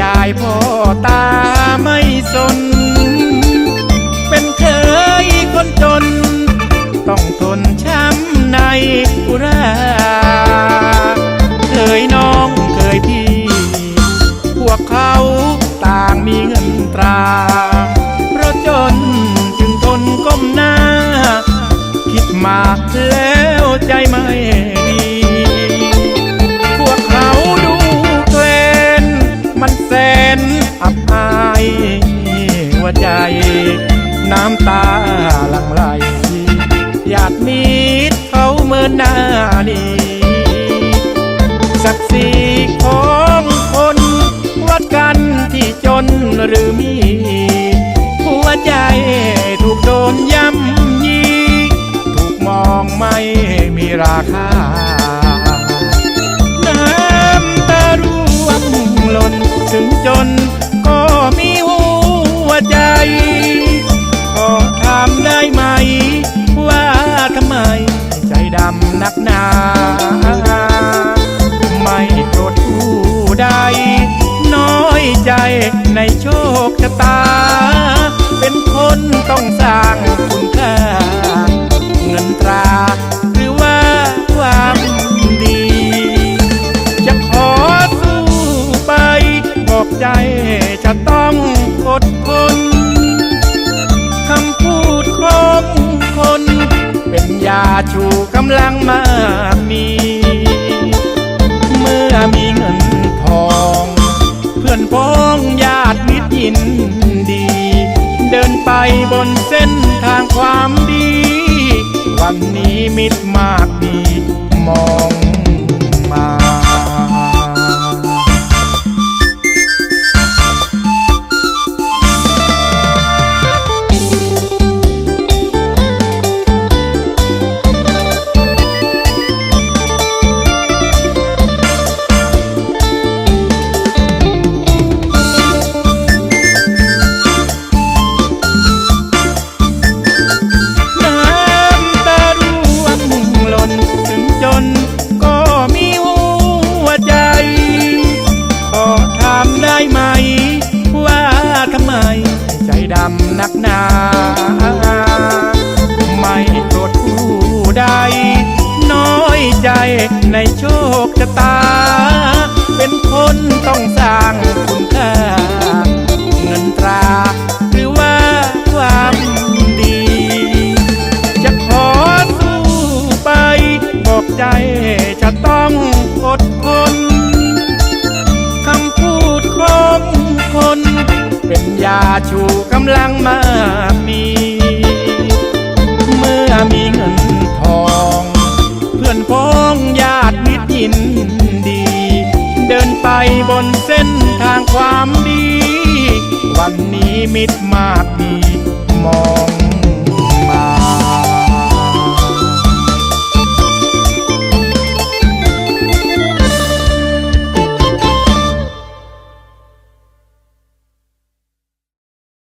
ยายพ่อตาไม่สน เป็นเคยคนจน หัวใจ น้ำตาหลั่งไหลหยากมีเขาเมินหน้านี้ศักดิ์ศรีของคนวัดกันที่จนหรือมี หัวใจถูกโดนย้ำยีถูกมองไม่มีราคาน้ำตาร่วงหล่นถึงจน ดำนักหนา ไม่โกรธผู้ใด น้อยใจในโชคชะตา เป็นคนต้องสร้างคุณค่า เงินตราหรือว่าความดี จะขอสู้ไปบอกใจจะต้องอดทน ยาชูกำลังมากมี เมื่อมีเงินทอง เพื่อนพ้องญาติมิตรยินดี เดินไปบนเส้นทางความดี วันนี้มิตรมากดีมองำนักหนา ไม่โกรธผู้ใด น้อยใจในโชคชะตา เป็นคนต้องสร้างคุณค่า เงินตรา หรือว่าความดี จะขอสู้ไป บอกใจจะต้องอดทนคำพูดของคน เป็นยาชูกำลังมากมี เมื่อมีเงินทอง เพื่อนพ้องญาติมิตรยินดี เดินไปบนเส้นทางความดี วันนี้มิตรมากมีมอง